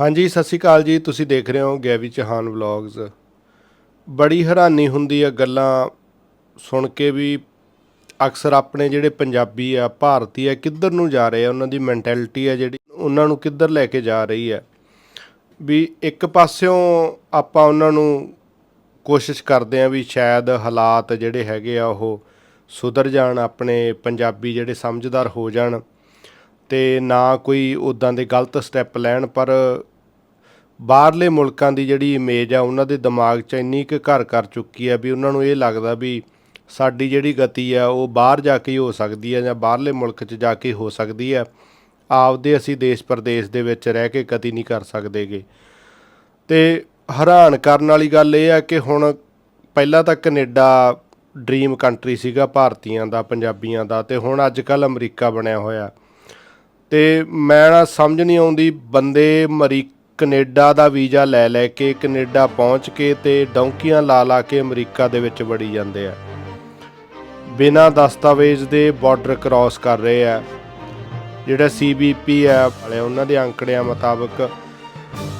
ਹਾਂਜੀ, ਸਤਿ ਸ਼੍ਰੀ ਅਕਾਲ ਜੀ। ਤੁਸੀਂ ਦੇਖ ਰਹੇ ਹੋ ਗੈਵੀ ਚੌਹਾਨ ਵਲੌਗਸ ਬੜੀ ਹੈਰਾਨੀ ਹੁੰਦੀ ਆ ਗੱਲਾਂ ਸੁਣ ਕੇ ਵੀ ਅਕਸਰ ਆਪਣੇ ਜਿਹੜੇ ਪੰਜਾਬੀ ਆ, ਭਾਰਤੀ ਆ, ਕਿੱਧਰ ਨੂੰ ਜਾ ਰਹੇ ਆ, ਉਹਨਾਂ ਦੀ ਮੈਂਟੈਲਿਟੀ ਆ ਜਿਹੜੀ, ਉਹਨਾਂ ਨੂੰ ਕਿੱਧਰ ਲੈ ਕੇ ਜਾ ਰਹੀ ਹੈ ਵੀ ਇੱਕ ਪਾਸਿਓਂ ਆਪਾਂ ਉਹਨਾਂ ਨੂੰ ਕੋਸ਼ਿਸ਼ ਕਰਦੇ ਆ ਵੀ ਸ਼ਾਇਦ ਹਾਲਾਤ ਜਿਹੜੇ ਹੈਗੇ ਆ, ਉਹ ਸੁਧਰ ਜਾਣ, ਆਪਣੇ ਪੰਜਾਬੀ ਜਿਹੜੇ ਸਮਝਦਾਰ ਹੋ ਜਾਣ ਤੇ ਨਾ ਕੋਈ ਉਦਾਂ ਦੇ ਗਲਤ ਸਟੈਪ ਲੈਣ, ਪਰ ਬਾਹਰਲੇ ਮੁਲਕਾਂ ਦੀ ਜਿਹੜੀ ਇਮੇਜ ਆ, ਉਹਨਾਂ ਦੇ ਦਿਮਾਗ 'ਚ ਇੰਨੀ ਕੁ ਘਰ ਕਰ ਚੁੱਕੀ ਆ ਵੀ ਉਹਨਾਂ ਨੂੰ ਇਹ ਲੱਗਦਾ ਵੀ ਸਾਡੀ ਜਿਹੜੀ ਗਤੀ ਆ, ਉਹ ਬਾਹਰ ਜਾ ਕੇ ਹੀ ਹੋ ਸਕਦੀ ਆ ਜਾਂ ਬਾਹਰਲੇ ਮੁਲਕ 'ਚ ਜਾ ਕੇ ਹੋ ਸਕਦੀ ਆ। ਆਪਦੇ ਅਸੀਂ ਦੇਸ਼ ਪ੍ਰਦੇਸ਼ ਦੇ ਵਿੱਚ ਰਹਿ ਕੇ ਕਦੀ ਨਹੀਂ ਕਰ ਸਕਦੇਗੇ। ਤੇ ਹੈਰਾਨ ਕਰਨ ਵਾਲੀ ਗੱਲ ਇਹ ਆ ਕਿ ਹੁਣ ਪਹਿਲਾਂ ਤਾਂ ਕੈਨੇਡਾ ਡ੍ਰੀਮ ਕੰਟਰੀ ਸੀਗਾ ਭਾਰਤੀਆਂ ਦਾ, ਪੰਜਾਬੀਆਂ ਦਾ, ਤੇ ਹੁਣ ਅੱਜ ਕੱਲ ਅਮਰੀਕਾ ਬਣਿਆ ਹੋਇਆ। ਤੇ ਮੈਂ ਨਾ ਸਮਝ ਨਹੀਂ ਆਉਂਦੀ, ਬੰਦੇ ਮਰੀ ਕੈਨੇਡਾ ਦਾ ਵੀਜ਼ਾ ਲੈ ਲੈ ਕੇ ਕੈਨੇਡਾ ਪਹੁੰਚ ਕੇ ਤੇ ਡੌਂਕੀਆਂ ਲਾ ਲਾ ਕੇ ਅਮਰੀਕਾ ਦੇ ਵਿੱਚ ਵੜੀ ਜਾਂਦੇ ਆ। ਬਿਨਾਂ ਦਸਤਾਵੇਜ਼ ਦੇ ਬਾਰਡਰ ਕ੍ਰਾਸ ਕਰ ਰਹੇ ਆ। ਜਿਹੜਾ ਸੀਬੀਪੀ ਹੈ ਵਾਲੇ ਉਹਨਾਂ ਦੇ ਅੰਕੜਿਆਂ ਮੁਤਾਬਕ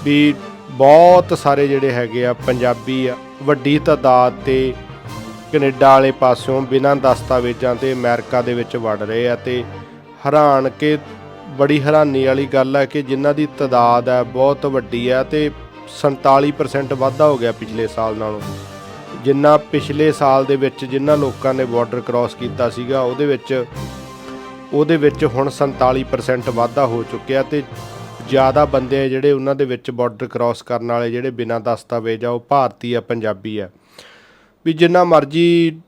ਵੀ ਬਹੁਤ ਸਾਰੇ ਜਿਹੜੇ ਹੈਗੇ ਆ, ਪੰਜਾਬੀ ਆ, ਵੱਡੀ ਤਾਦਾਦ ਤੇ ਕੈਨੇਡਾ ਵਾਲੇ ਪਾਸਿਓਂ ਬਿਨਾਂ ਦਸਤਾਵੇਜ਼ਾਂ ਤੇ ਅਮਰੀਕਾ ਦੇ ਵਿੱਚ ਵੜ ਰਹੇ ਆ ਤੇ ਹੈਰਾਨ ਕੇ ਬੜੀ ਹੈਰਾਨੀ ਵਾਲੀ ਗੱਲ ਹੈ ਕਿ ਜਿਨ੍ਹਾਂ ਦੀ ਤਾਦਾਦ ਹੈ, ਬਹੁਤ ਵੱਡੀ ਹੈ ਤੇ 47% ਵਾਧਾ ਹੋ ਗਿਆ ਪਿਛਲੇ ਸਾਲ ਨਾਲੋਂ। ਜਿੰਨਾ ਪਿਛਲੇ ਸਾਲ ਦੇ ਵਿੱਚ ਜਿਨ੍ਹਾਂ ਲੋਕਾਂ ਨੇ ਬਾਰਡਰ ਕ੍ਰਾਸ ਕੀਤਾ ਸੀਗਾ, ਉਹਦੇ ਵਿੱਚ ਉਹਦੇ ਵਿੱਚ ਹੁਣ 47% ਵਾਧਾ ਹੋ ਚੁੱਕਿਆ ਤੇ ਜ਼ਿਆਦਾ ਬੰਦੇ ਆ ਜਿਹੜੇ ਉਹਨਾਂ ਦੇ ਵਿੱਚ ਬਾਰਡਰ ਕ੍ਰਾਸ ਕਰਨ ਵਾਲੇ ਜਿਹੜੇ ਬਿਨਾਂ ਦਸਤਾਵੇਜ਼ ਆ, ਉਹ ਭਾਰਤੀ ਆ, ਪੰਜਾਬੀ ਆ। ਵੀ ਜਿੰਨਾ ਮਰਜ਼ੀ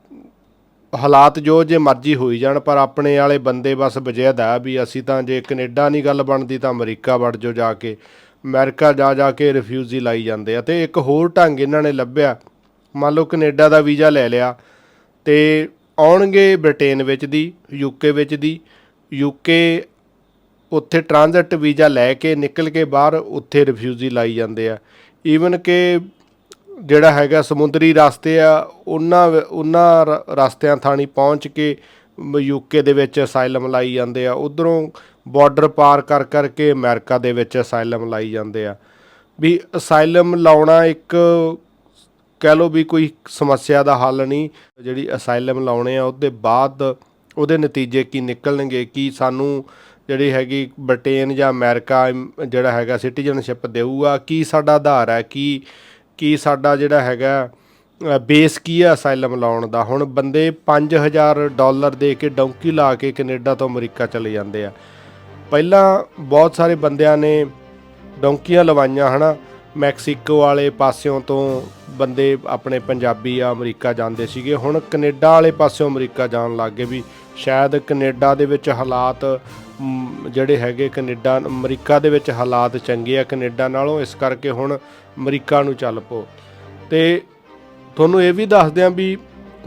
ਹਾਲਾਤ ਜੋ ਜੇ ਮਰਜ਼ੀ ਹੋਈ ਜਾਣ, ਪਰ ਆਪਣੇ ਵਾਲੇ ਬੰਦੇ ਬਸ ਬਜਿਆਦ ਆ ਵੀ ਅਸੀਂ ਤਾਂ ਜੇ ਕੈਨੇਡਾ ਨਹੀਂ ਗੱਲ ਬਣਦੀ ਤਾਂ ਅਮਰੀਕਾ ਵੜ ਜੋ ਜਾ ਕੇ। ਅਮਰੀਕਾ ਜਾ ਜਾ ਕੇ ਰਿਫਿਊਜੀ ਲਾਈ ਜਾਂਦੇ ਆ। ਤੇ ਇੱਕ ਹੋਰ ਢੰਗ ਇਹਨਾਂ ਨੇ ਲੱਭਿਆ। ਮੰਨ ਲਓ ਕੈਨੇਡਾ ਦਾ ਵੀਜ਼ਾ ਲੈ ਲਿਆ ਤੇ ਆਉਣਗੇ ਬ੍ਰਿਟੇਨ ਵਿੱਚ ਦੀ ਯੂਕੇ ਵਿੱਚ ਦੀ। ਯੂਕੇ ਉੱਥੇ ਟ੍ਰਾਂਜ਼ਿਟ ਵੀਜ਼ਾ ਲੈ ਕੇ ਨਿਕਲ ਕੇ ਬਾਹਰ ਉੱਥੇ ਰਿਫਿਊਜੀ ਲਾਈ ਜਾਂਦੇ ਆ। ਈਵਨ ਕਿ ਜਿਹੜਾ ਹੈਗਾ ਸਮੁੰਦਰੀ ਰਸਤੇ ਆ, ਉਹਨਾਂ ਵ- ਉਹਨਾਂ ਰਸਤਿਆਂ ਥਾਣੀ ਪਹੁੰਚ ਕੇ ਯੂਕੇ ਦੇ ਵਿੱਚ ਅਸਾਈਲਮ ਲਾਈ ਜਾਂਦੇ ਆ। ਉਧਰੋਂ ਬਾਰਡਰ ਪਾਰ ਕਰ ਕਰਕੇ ਅਮਰੀਕਾ ਦੇ ਵਿੱਚ ਅਸਾਈਲਮ ਲਾਈ ਜਾਂਦੇ ਆ। ਵੀ ਅਸਾਈਲਮ ਲਾਉਣਾ ਇੱਕ ਕਹਿ ਲਓ ਵੀ ਕੋਈ ਸਮੱਸਿਆ ਦਾ ਹੱਲ ਨਹੀਂ। ਜਿਹੜੀ ਅਸਾਈਲਮ ਲਾਉਣੇ ਆ, ਉਹਦੇ ਬਾਅਦ ਉਹਦੇ ਨਤੀਜੇ ਕੀ ਨਿਕਲਣਗੇ, ਕੀ ਸਾਨੂੰ ਜਿਹੜੀ ਹੈਗੀ ਬ੍ਰਿਟੇਨ ਜਾਂ ਅਮਰੀਕਾ, ਜਿਹੜਾ ਹੈਗਾ ਸਿਟੀਜ਼ਨਸ਼ਿਪ ਦੇਊਗਾ, ਕੀ ਸਾਡਾ ਆਧਾਰ ਹੈ, ਕੀ ਕਿ ਸਾਡਾ ਜਿਹੜਾ ਹੈਗਾ ਬੇਸ ਕੀ ਹੈ ਅਸਾਈਲਮ ਲਾਉਣ ਦਾ? ਹੁਣ ਬੰਦੇ 5000 ਡਾਲਰ ਦੇ ਕੇ ਡੌਂਕੀ ਲਾ ਕੇ ਕੈਨੇਡਾ ਤੋਂ ਅਮਰੀਕਾ ਚਲੇ ਜਾਂਦੇ ਆ। ਪਹਿਲਾਂ ਬਹੁਤ ਸਾਰੇ ਬੰਦਿਆਂ ਨੇ ਡੌਂਕੀਆਂ ਲਵਾਈਆਂ, ਹਨਾ? ਮੈਕਸੀਕੋ ਵਾਲੇ ਪਾਸਿਓਂ ਤੋਂ ਬੰਦੇ ਆਪਣੇ ਪੰਜਾਬੀ ਆ ਅਮਰੀਕਾ ਜਾਂਦੇ ਸੀਗੇ। ਹੁਣ ਕੈਨੇਡਾ ਵਾਲੇ ਪਾਸਿਓਂ ਅਮਰੀਕਾ ਜਾਣ ਲੱਗ ਗਏ ਵੀ ਸ਼ਾਇਦ ਕੈਨੇਡਾ ਦੇ ਵਿੱਚ ਹਾਲਾਤ ਜਿਹੜੇ ਹੈਗੇ ਕੈਨੇਡਾ, ਅਮਰੀਕਾ ਦੇ ਵਿੱਚ ਹਾਲਾਤ ਚੰਗੇ ਆ ਕੈਨੇਡਾ ਨਾਲੋਂ, ਇਸ ਕਰਕੇ ਹੁਣ ਅਮਰੀਕਾ ਨੂੰ ਚੱਲ ਪੋ। ਤੇ ਤੁਹਾਨੂੰ ਇਹ ਵੀ ਦੱਸਦੇ ਆ ਵੀ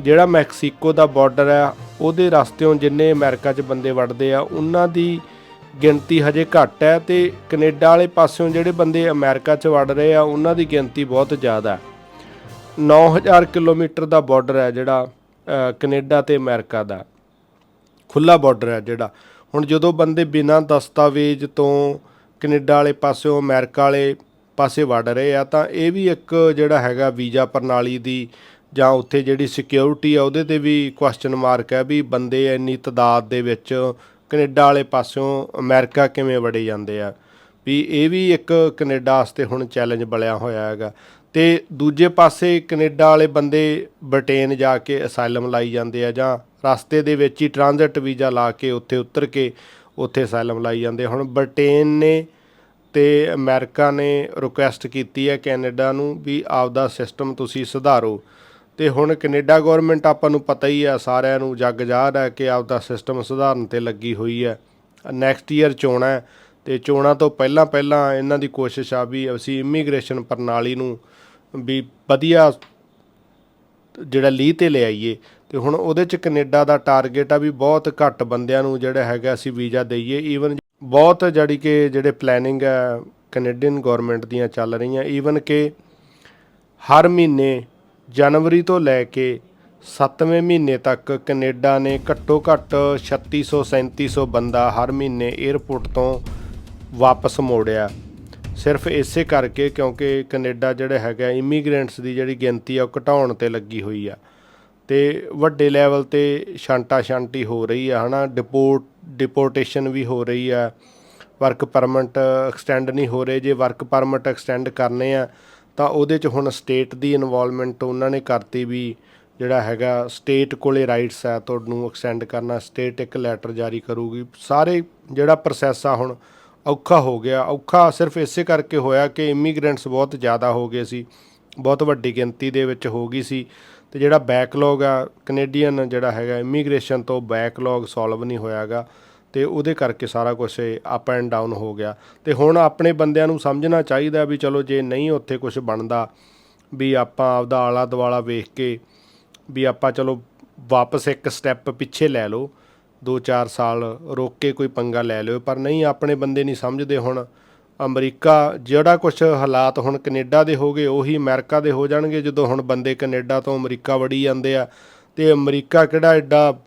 ਜਿਹੜਾ ਮੈਕਸੀਕੋ ਦਾ ਬਾਰਡਰ ਆ, ਉਹਦੇ ਰਸਤਿਓਂ ਜਿੰਨੇ ਅਮਰੀਕਾ 'ਚ ਬੰਦੇ ਵੜਦੇ ਆ, ਉਹਨਾਂ ਦੀ ਗਿਣਤੀ ਹਜੇ ਘੱਟ ਹੈ ਤੇ ਕੈਨੇਡਾ ਵਾਲੇ ਪਾਸਿਓਂ ਜਿਹੜੇ ਬੰਦੇ ਅਮਰੀਕਾ 'ਚ ਵੜ ਰਹੇ ਆ ਉਹਨਾਂ ਦੀ ਗਿਣਤੀ ਬਹੁਤ ਜ਼ਿਆਦਾ ਹੈ। 9000 ਕਿਲੋਮੀਟਰ ਦਾ ਬਾਰਡਰ ਹੈ ਜਿਹੜਾ ਅ, ਕੈਨੇਡਾ ਤੇ ਅਮਰੀਕਾ ਦਾ। ਖੁੱਲਾ ਬਾਰਡਰ ਹੈ ਜਿਹੜਾ। ਹੁਣ ਜਦੋਂ ਬੰਦੇ ਬਿਨਾਂ ਦਸਤਾਵੇਜ਼ ਤੋਂ ਕੈਨੇਡਾ ਵਾਲੇ ਪਾਸਿਓਂ ਅਮਰੀਕਾ ਵਾਲੇ ਪਾਸੇ ਵੜ ਰਹੇ ਆ ਤਾਂ ਇਹ ਵੀ ਇੱਕ ਜਿਹੜਾ ਹੈਗਾ ਵੀਜ਼ਾ ਪ੍ਰਣਾਲੀ ਦੀ ਜਾਂ ਉੱਥੇ ਜਿਹੜੀ ਸਿਕਿਉਰਿਟੀ ਆ ਉਹਦੇ ਤੇ ਵੀ ਕੁਐਸਚਨ ਮਾਰਕ ਹੈ ਵੀ ਬੰਦੇ ਇੰਨੀ ਤਦਾਦ ਦੇ ਵਿੱਚ ਕੈਨੇਡਾ ਵਾਲੇ ਪਾਸਿਓਂ ਅਮਰੀਕਾ ਕਿਵੇਂ ਵੜੇ ਜਾਂਦੇ ਆ? ਵੀ ਇਹ ਵੀ ਇੱਕ ਕੈਨੇਡਾ ਵਾਸਤੇ ਹੁਣ ਚੈਲੰਜ ਬਲਿਆ ਹੋਇਆ ਹੈਗਾ। ਤੇ ਦੂਜੇ ਪਾਸੇ ਕੈਨੇਡਾ ਵਾਲੇ ਬੰਦੇ ਬ੍ਰਿਟੇਨ ਜਾ ਕੇ ਅਸਾਈਲਮ ਲਾਈ ਜਾਂਦੇ ਆ ਜਾਂ ਰਸਤੇ ਦੇ ਵਿੱਚ ਹੀ ਟ੍ਰਾਂਜ਼ਿਟ ਵੀਜ਼ਾ ਲਾ ਕੇ ਉੱਥੇ ਉਤਰ ਕੇ ਉੱਥੇ ਅਸਾਈਲਮ ਲਾਈ ਜਾਂਦੇ ਹੁਣ ਬ੍ਰਿਟੇਨ ਨੇ ਤੇ ਅਮਰੀਕਾ ਨੇ ਰਿਕੁਐਸਟ ਕੀਤੀ ਹੈ ਕੈਨੇਡਾ ਨੂੰ ਵੀ ਆਪਦਾ ਸਿਸਟਮ ਤੁਸੀਂ ਸੁਧਾਰੋ। ਤੇ ਹੁਣ ਕੈਨੇਡਾ ਗਵਰਨਮੈਂਟ ਆਪਾਂ ਨੂੰ ਪਤਾ ਹੀ ਆ, ਸਾਰਿਆਂ ਨੂੰ ਜੱਗ ਜਾਹਰ ਹੈ ਕਿ ਆਪਦਾ ਸਿਸਟਮ ਸੁਧਾਰਨ ਤੇ ਲੱਗੀ ਹੋਈ ਹੈ ਨੈਕਸਟ ਈਅਰ ਚੋਣਾਂ ਹੈ ਤੇ ਚੋਣਾਂ ਤੋਂ ਪਹਿਲਾਂ ਪਹਿਲਾਂ ਇਹਨਾਂ ਦੀ ਕੋਸ਼ਿਸ਼ ਆ ਵੀ ਅਸੀਂ ਇਮੀਗ੍ਰੇਸ਼ਨ ਪ੍ਰਣਾਲੀ ਨੂੰ ਵੀ ਵਧੀਆ ਜਿਹੜਾ ਲੀਹ ਤੇ ਲਿਆਈਏ ਤੇ ਹੁਣ ਉਹਦੇ ਚ ਕੈਨੇਡਾ ਦਾ ਟਾਰਗੇਟ ਆ ਵੀ ਬਹੁਤ ਘੱਟ ਬੰਦਿਆਂ ਨੂੰ ਜਿਹੜਾ ਹੈਗਾ ਅਸੀਂ ਵੀਜ਼ਾ ਦਈਏ। ਈਵਨ ਬਹੁਤ ਜਿਹੜੀ ਕਿ ਜਿਹੜੇ ਪਲੈਨਿੰਗ ਹੈ ਕੈਨੇਡੀਅਨ ਗਵਰਨਮੈਂਟ ਦੀਆਂ ਚੱਲ ਰਹੀਆਂ ਈਵਨ ਕਿ ਹਰ ਮਹੀਨੇ ਜਨਵਰੀ ਤੋਂ ਲੈ ਕੇ 7ਵੇਂ ਮਹੀਨੇ ਤੱਕ ਕੈਨੇਡਾ ਨੇ ਘੱਟੋ ਘੱਟ 3600 3700 ਬੰਦਾ ਹਰ ਮਹੀਨੇ 에ਅਰਪੋਰਟ ਤੋਂ ਵਾਪਸ ਮੋੜਿਆ। ਸਿਰਫ ਇਸੇ ਕਰਕੇ ਕਿਉਂਕਿ ਕੈਨੇਡਾ ਜਿਹੜਾ ਹੈਗਾ ਇਮੀਗ੍ਰੈਂਟਸ ਦੀ ਜਿਹੜੀ ਗਿਣਤੀ ਆ, ਉਹ ਘਟਾਉਣ ਤੇ ਲੱਗੀ ਹੋਈ ਆ। ਤੇ ਵੱਡੇ ਲੈਵਲ ਤੇ ਛਾਂਟਾ ਛਾਂਟੀ ਹੋ ਰਹੀ ਆ, ਹਨਾ? ਡਿਪੋਰਟ ਡਿਪੋਰਟੇਸ਼ਨ ਵੀ ਹੋ ਰਹੀ ਆ। ਵਰਕ ਪਰਮਿਟ ਐਕਸਟੈਂਡ ਨਹੀਂ ਹੋ ਰਹੇ। ਜੇ ਵਰਕ ਪਰਮਿਟ ਐਕਸਟੈਂਡ ਕਰਨੇ ਆ ਤਾਂ ਉਹਦੇ 'ਚ ਹੁਣ ਸਟੇਟ ਦੀ ਇਨਵੋਲਵਮੈਂਟ ਉਹਨਾਂ ਨੇ ਕਰਤੀ ਵੀ ਜਿਹੜਾ ਹੈਗਾ ਸਟੇਟ ਕੋਲੇ ਰਾਈਟਸ ਆ ਤੁਹਾਨੂੰ ਐਕਸਟੈਂਡ ਕਰਨਾ ਸਟੇਟ ਇੱਕ ਲੈਟਰ ਜਾਰੀ ਕਰੂਗੀ। ਸਾਰੇ ਜਿਹੜਾ ਪ੍ਰੋਸੈਸ ਆ ਹੁਣ ਔਖਾ ਹੋ ਗਿਆ। ਔਖਾ ਸਿਰਫ ਇਸੇ ਕਰਕੇ ਹੋਇਆ ਕਿ ਇਮੀਗ੍ਰੈਂਟਸ ਬਹੁਤ ਜ਼ਿਆਦਾ ਹੋ ਗਏ ਸੀ। ਬਹੁਤ ਵੱਡੀ ਗਿਣਤੀ ਦੇ ਵਿੱਚ ਹੋ ਗਈ ਸੀ। ਤੇ ਜਿਹੜਾ ਬੈਕਲੌਗ ਆ ਕੈਨੇਡੀਅਨ ਜਿਹੜਾ ਹੈਗਾ ਇਮੀਗ੍ਰੇਸ਼ਨ ਤੋਂ ਬੈਕਲੌਗ ਸੋਲਵ ਨਹੀਂ ਹੋਇਆਗਾ। ਤੇ ਉਹਦੇ ਕਰਕੇ ਸਾਰਾ ਕੁਝ ਅਪ ਐਂਡ ਡਾਊਨ ਹੋ ਗਿਆ। ਤੇ ਹੁਣ ਆਪਣੇ ਬੰਦਿਆਂ ਨੂੰ ਸਮਝਣਾ ਚਾਹੀਦਾ ਵੀ ਚਲੋ ਜੇ ਨਹੀਂ ਉੱਥੇ ਕੁਝ ਬਣਦਾ ਵੀ ਆਪਾਂ ਆਪਦਾ ਆਲਾ ਦੁਆਲਾ ਵੇਖ ਕੇ ਵੀ ਆਪਾਂ ਚਲੋ ਵਾਪਸ ਇੱਕ ਸਟੈਪ ਪਿੱਛੇ ਲੈ ਲਓ 2-4 ਸਾਲ ਰੋਕ ਕੇ ਕੋਈ ਪੰਗਾ ਲੈ ਲਿਓ, ਪਰ ਨਹੀਂ, ਆਪਣੇ ਬੰਦੇ ਨਹੀਂ ਸਮਝਦੇ ਹੁਣ। ਅਮਰੀਕਾ ਜਿਹੜਾ ਕੁਝ ਹਾਲਾਤ ਹੁਣ ਕੈਨੇਡਾ ਦੇ ਹੋ ਗਏ, ਉਹੀ ਅਮਰੀਕਾ ਦੇ ਹੋ ਜਾਣਗੇ ਜਦੋਂ ਹੁਣ ਬੰਦੇ ਕੈਨੇਡਾ ਤੋਂ ਅਮਰੀਕਾ ਵੜੀ ਜਾਂਦੇ ਆ। ਤੇ ਅਮਰੀਕਾ ਕਿਹੜਾ ਐਡਾ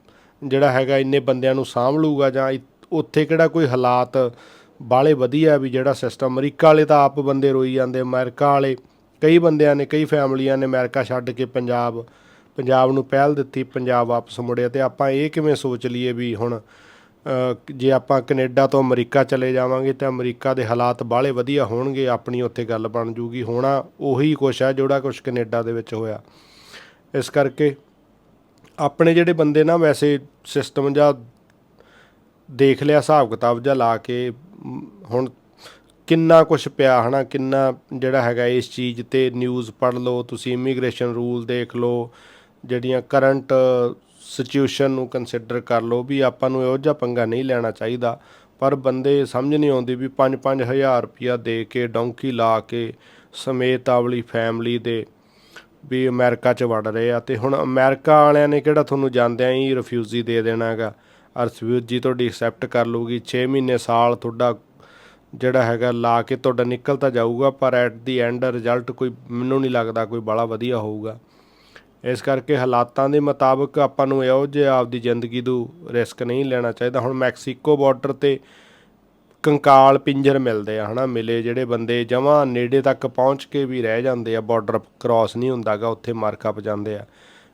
ਜਿਹੜਾ ਹੈਗਾ ਇੰਨੇ ਬੰਦਿਆਂ ਨੂੰ ਸਾਂਭ ਲੂਗਾ ਜਾਂ ਇ- ਉੱਥੇ ਕਿਹੜਾ ਕੋਈ ਹਾਲਾਤ ਬਾਲੇ ਵਧੀਆ ਵੀ ਜਿਹੜਾ ਸਿਸਟਮ ਅਮਰੀਕਾ ਵਾਲੇ ਤਾਂ ਆਪ ਬੰਦੇ ਰੋਈ ਜਾਂਦੇ, ਅਮਰੀਕਾ ਵਾਲੇ, ਕਈ ਬੰਦਿਆਂ ਨੇ, ਕਈ ਫੈਮਲੀਆਂ ਨੇ ਅਮਰੀਕਾ ਛੱਡ ਕੇ ਪੰਜਾਬ ਪੰਜਾਬ ਨੂੰ ਪਹਿਲ ਦਿੱਤੀ, ਪੰਜਾਬ ਵਾਪਸ ਮੁੜਿਆ ਤੇ ਆਪਾਂ ਇਹ ਕਿਵੇਂ ਸੋਚ ਲਈਏ ਵੀ ਹੁਣ ਜੇ ਆਪਾਂ ਕੈਨੇਡਾ ਤੋਂ ਅਮਰੀਕਾ ਚਲੇ ਜਾਵਾਂਗੇ ਤਾਂ ਅਮਰੀਕਾ ਦੇ ਹਾਲਾਤ ਬਾਹਲੇ ਵਧੀਆ ਹੋਣਗੇ, ਆਪਣੀ ਉੱਥੇ ਗੱਲ ਬਣ ਜੂਗੀ, ਹੋਣਾ ਉਹੀ ਕੁਛ ਹੈ, ਜਿਹੜਾ ਕੁਛ ਕੈਨੇਡਾ ਦੇ ਵਿੱਚ ਹੋਇਆ। ਇਸ ਕਰਕੇ ਆਪਣੇ ਜਿਹੜੇ ਬੰਦੇ ਨਾ ਵੈਸੇ ਸਿਸਟਮ ਜਾਂ ਦੇਖ ਲਿਆ, ਹਿਸਾਬ ਕਿਤਾਬ ਜਾਂ ਲਾ ਕੇ ਹੁਣ ਕਿੰਨਾ ਕੁਝ ਪਿਆ ਹਨਾ, ਕਿੰਨਾ ਜਿਹੜਾ ਹੈਗਾ ਇਸ ਚੀਜ਼ ਤੇ ਨਿਊਜ਼ ਪੜ੍ਹ ਲਓ, ਤੁਸੀਂ ਇਮੀਗ੍ਰੇਸ਼ਨ ਰੂਲ ਦੇਖ ਲਓ, ਜਿਹੜੀਆਂ ਕਰੰਟ ਸਿਚੁਏਸ਼ਨ ਨੂੰ ਕੰਸੀਡਰ ਕਰ ਲਓ ਵੀ ਆਪਾਂ ਨੂੰ ਇਹੋ ਜਿਹਾ ਪੰਗਾ ਨਹੀਂ ਲੈਣਾ ਚਾਹੀਦਾ। ਪਰ ਬੰਦੇ ਸਮਝ ਨਹੀਂ ਆਉਂਦੀ ਵੀ 5-5000 ਰੁਪਇਆ ਦੇ ਕੇ ਡੌਂਕੀ ਲਾ ਕੇ, ਸਮੇਤ ਆਵਲੀ ਫੈਮਿਲੀ ਦੇ ਵੀ ਅਮਰੀਕਾ 'ਚ ਵੜ ਰਹੇ ਆ ਤੇ ਹੁਣ ਅਮਰੀਕਾ ਵਾਲਿਆਂ ਨੇ ਕਿਹੜਾ ਤੁਹਾਨੂੰ ਜਾਂਦਿਆਂ ਹੀ ਰਿਫਿਊਜੀ ਦੇ ਦੇਣਾ ਹੈਗਾ? ਰਿਫਿਊਜੀ ਤੁਹਾਡੀ ਐਕਸੈਪਟ ਕਰ ਲੂਗੀ 6 ਮਹੀਨੇ ਸਾਲ ਤੁਹਾਡਾ ਜਿਹੜਾ ਹੈਗਾ ਲਾ ਕੇ ਤੁਹਾਡਾ ਨਿਕਲ ਤਾਂ ਜਾਊਗਾ, ਪਰ ਐਟ ਦੀ ਐਂਡ ਰਿਜ਼ਲਟ ਕੋਈ ਮੈਨੂੰ ਨਹੀਂ ਲੱਗਦਾ ਕੋਈ ਬੜਾ ਵਧੀਆ ਹੋਊਗਾ। ਇਸ ਕਰਕੇ ਹਾਲਾਤਾਂ ਦੇ ਮੁਤਾਬਕ ਆਪਾਂ ਨੂੰ ਇਹੋ ਜਿਹੇ ਆਪਦੀ ਜ਼ਿੰਦਗੀ ਨੂੰ ਰਿਸਕ ਨਹੀਂ ਲੈਣਾ ਚਾਹੀਦਾ। ਹੁਣ ਮੈਕਸੀਕੋ ਬਾਰਡਰ ਤੇ ਕੰਕਾਲ ਪਿੰਜਰ ਮਿਲਦੇ ਆ, ਹਨਾ? ਮਿਲੇ ਜਿਹੜੇ ਬੰਦੇ ਜਮਾਂ ਨੇੜੇ ਤੱਕ ਪਹੁੰਚ ਕੇ ਵੀ ਰਹਿ ਜਾਂਦੇ ਆ ਬਾਰਡਰ ਕ੍ਰਾਸ ਨਹੀਂ ਹੁੰਦਾਗਾ, ਉੱਥੇ ਮਾਰਕਅਪ ਜਾਂਦੇ ਆ।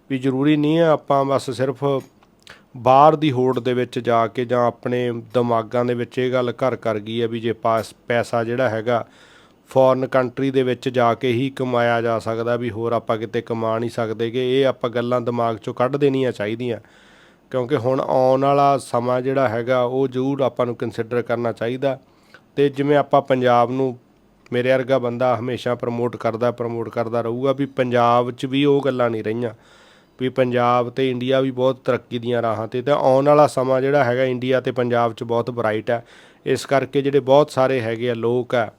ਵੀ ਜ਼ਰੂਰੀ ਨਹੀਂ ਆ ਆਪਾਂ ਬਸ ਸਿਰਫ ਬਾਹਰ ਦੀ ਹੋੜ ਦੇ ਵਿੱਚ ਜਾ ਕੇ ਜਾਂ ਆਪਣੇ ਦਿਮਾਗਾਂ ਦੇ ਵਿੱਚ ਇਹ ਗੱਲ ਘਰ ਕਰ ਗਈ ਆ ਵੀ ਜੇ ਪਾਸ ਪੈਸਾ ਜਿਹੜਾ ਹੈਗਾ ਫੋਰਨ ਕੰਟਰੀ ਦੇ ਵਿੱਚ ਜਾ ਕੇ ਹੀ ਕਮਾਇਆ ਜਾ ਸਕਦਾ, ਵੀ ਹੋਰ ਆਪਾਂ ਕਿਤੇ ਕਮਾ ਨਹੀਂ ਸਕਦੇ ਕਿ ਇਹ ਆਪਾਂ ਗੱਲਾਂ ਦਿਮਾਗ ਚੋਂ ਕੱਢ ਦੇਣੀਆਂ ਚਾਹੀਦੀਆਂ। ਕਿਉਂਕਿ ਹੁਣ ਆਉਣ ਵਾਲਾ ਸਮਾਂ ਜਿਹੜਾ ਹੈਗਾ, ਉਹ ਜ਼ਰੂਰ ਆਪਾਂ ਨੂੰ ਕੰਸਿਡਰ ਕਰਨਾ ਚਾਹੀਦਾ। ਤੇ ਜਿਵੇਂ ਆਪਾਂ ਪੰਜਾਬ ਨੂੰ, ਮੇਰੇ ਵਰਗਾ ਬੰਦਾ ਹਮੇਸ਼ਾ ਪ੍ਰਮੋਟ ਕਰਦਾ ਪ੍ਰਮੋਟ ਕਰਦਾ ਰਹੂਗਾ ਵੀ ਪੰਜਾਬ 'ਚ ਵੀ ਉਹ ਗੱਲਾਂ ਨਹੀਂ ਰਹੀਆਂ। ਵੀ ਪੰਜਾਬ ਤੇ ਇੰਡੀਆ ਵੀ ਬਹੁਤ ਤਰੱਕੀ ਦੀਆਂ ਰਾਹਾਂ ਤੇ ਤੇ ਆਉਣ ਵਾਲਾ ਸਮਾਂ ਜਿਹੜਾ ਹੈਗਾ ਇੰਡੀਆ ਤੇ ਪੰਜਾਬ 'ਚ ਬਹੁਤ ਬ੍ਰਾਈਟ ਹੈ। ਇਸ ਕਰਕੇ ਜਿਹੜੇ ਬਹੁਤ ਸਾਰੇ ਹੈਗੇ ਆ ਲੋਕ ਆ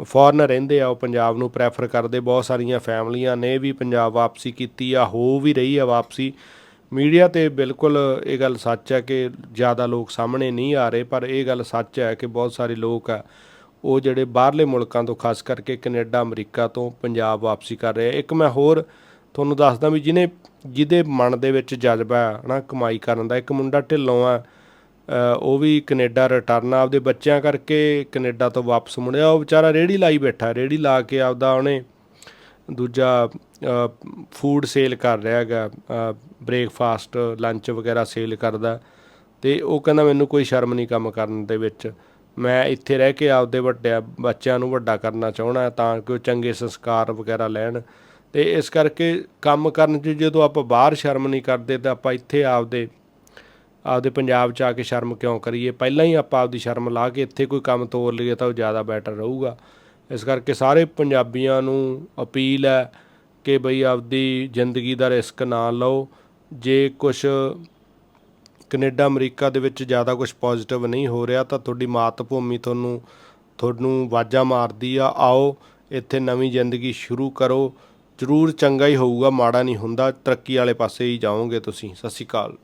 ਫੋਰਨ ਰਹਿੰਦੇ ਆ, ਉਹ ਪੰਜਾਬ ਨੂੰ ਪ੍ਰੈਫਰ ਕਰਦੇ। ਬਹੁਤ ਸਾਰੀਆਂ ਫੈਮਲੀਆਂ ਨੇ ਵੀ ਪੰਜਾਬ ਵਾਪਸੀ ਕੀਤੀ ਆ, ਹੋ ਵੀ ਰਹੀ ਆ ਵਾਪਸੀ। ਮੀਡੀਆ ਤੇ ਬਿਲਕੁਲ ਇਹ ਗੱਲ ਸੱਚ ਹੈ ਕਿ ਜ਼ਿਆਦਾ ਲੋਕ ਸਾਹਮਣੇ ਨਹੀਂ ਆ ਰਹੇ, ਪਰ ਇਹ ਗੱਲ ਸੱਚ ਹੈ ਕਿ ਬਹੁਤ ਸਾਰੇ ਲੋਕ ਆ, ਉਹ ਜਿਹੜੇ ਬਾਹਰਲੇ ਮੁਲਕਾਂ ਤੋਂ, ਖਾਸ ਕਰਕੇ ਕੈਨੇਡਾ, ਅਮਰੀਕਾ ਤੋਂ ਪੰਜਾਬ ਵਾਪਸੀ ਕਰ ਰਹੇ ਆ। ਇੱਕ ਮੈਂ ਹੋਰ ਤੁਹਾਨੂੰ ਦੱਸਦਾ ਵੀ ਜਿਹਨੇ, ਜਿਹਦੇ ਮਨ ਦੇ ਵਿੱਚ ਜਜ਼ਬਾ ਹੈ ਨਾ ਕਮਾਈ ਕਰਨ ਦਾ, ਇੱਕ ਮੁੰਡਾ ਢਿੱਲੋਂ ਆ ਉਹ ਵੀ ਕੈਨੇਡਾ ਰਿਟਰਨ ਆਪਦੇ ਬੱਚਿਆਂ ਕਰਕੇ ਕੈਨੇਡਾ ਤੋਂ ਵਾਪਸ ਮੁੜਿਆ, ਉਹ ਵਿਚਾਰਾ ਰੇੜੀ ਲਾਈ ਬੈਠਾ ਰੇੜੀ ਲਾ ਕੇ ਆਪਦਾ ਉਹਨੇ ਦੂਜਾ ਫੂਡ ਸੇਲ ਕਰ ਰਿਹਾ ਹੈਗਾ ਬ੍ਰੇਕਫਾਸਟ ਲੰਚ ਵਗੈਰਾ ਸੇਲ ਕਰਦਾ। ਤੇ ਉਹ ਕਹਿੰਦਾ ਮੈਨੂੰ ਕੋਈ ਸ਼ਰਮ ਨਹੀਂ ਕੰਮ ਕਰਨ ਦੇ ਵਿੱਚ। ਮੈਂ ਇੱਥੇ ਰਹਿ ਕੇ ਆਪਦੇ ਵੱਡਿਆਂ, ਬੱਚਿਆਂ ਨੂੰ ਵੱਡਾ ਕਰਨਾ ਚਾਹਣਾ ਤਾਂ ਕਿ ਉਹ ਚੰਗੇ ਸੰਸਕਾਰ ਵਗੈਰਾ ਲੈਣ। ਤੇ ਇਸ ਕਰਕੇ ਕੰਮ ਕਰਨ 'ਚ ਜਦੋਂ ਆਪਾਂ ਬਾਹਰ ਸ਼ਰਮ ਨਹੀਂ ਕਰਦੇ ਤਾਂ ਆਪਾਂ ਇੱਥੇ ਆਪਦੇ ਆਪਦੇ ਪੰਜਾਬ 'ਚ ਆ ਕੇ ਸ਼ਰਮ ਕਿਉਂ ਕਰੀਏ? ਪਹਿਲਾਂ ਹੀ ਆਪਾਂ ਆਪਦੀ ਸ਼ਰਮ ਲਾ ਕੇ ਇੱਥੇ ਕੋਈ ਕੰਮ ਤੋਰ ਲਈਏ ਤਾਂ ਉਹ ਜ਼ਿਆਦਾ ਬੈਟਰ ਰਹੂਗਾ। ਇਸ ਕਰਕੇ ਸਾਰੇ ਪੰਜਾਬੀਆਂ ਨੂੰ ਅਪੀਲ ਹੈ ਕਿ ਬਈ ਆਪਦੀ ਜ਼ਿੰਦਗੀ ਦਾ ਰਿਸਕ ਨਾ ਲਓ। ਜੇ ਕੁਝ ਕੈਨੇਡਾ, ਅਮਰੀਕਾ ਦੇ ਵਿੱਚ ਜ਼ਿਆਦਾ ਕੁਝ ਪੋਜ਼ਿਟਿਵ ਨਹੀਂ ਹੋ ਰਿਹਾ, ਤਾਂ ਤੁਹਾਡੀ ਮਾਤ ਭੂਮੀ ਤੁਹਾਨੂੰ ਤੁਹਾਨੂੰ ਵਾਜਾ ਮਾਰਦੀ ਆ। ਆਓ, ਇੱਥੇ ਨਵੀਂ ਜ਼ਿੰਦਗੀ ਸ਼ੁਰੂ ਕਰੋ। ਜ਼ਰੂਰ ਚੰਗਾ ਹੀ ਹੋਊਗਾ, ਮਾੜਾ ਨਹੀਂ ਹੁੰਦਾ। ਤਰੱਕੀ ਵਾਲੇ ਪਾਸੇ ਹੀ ਜਾਓਗੇ ਤੁਸੀਂ। ਸਤਿ ਸ਼੍ਰੀ ਅਕਾਲ।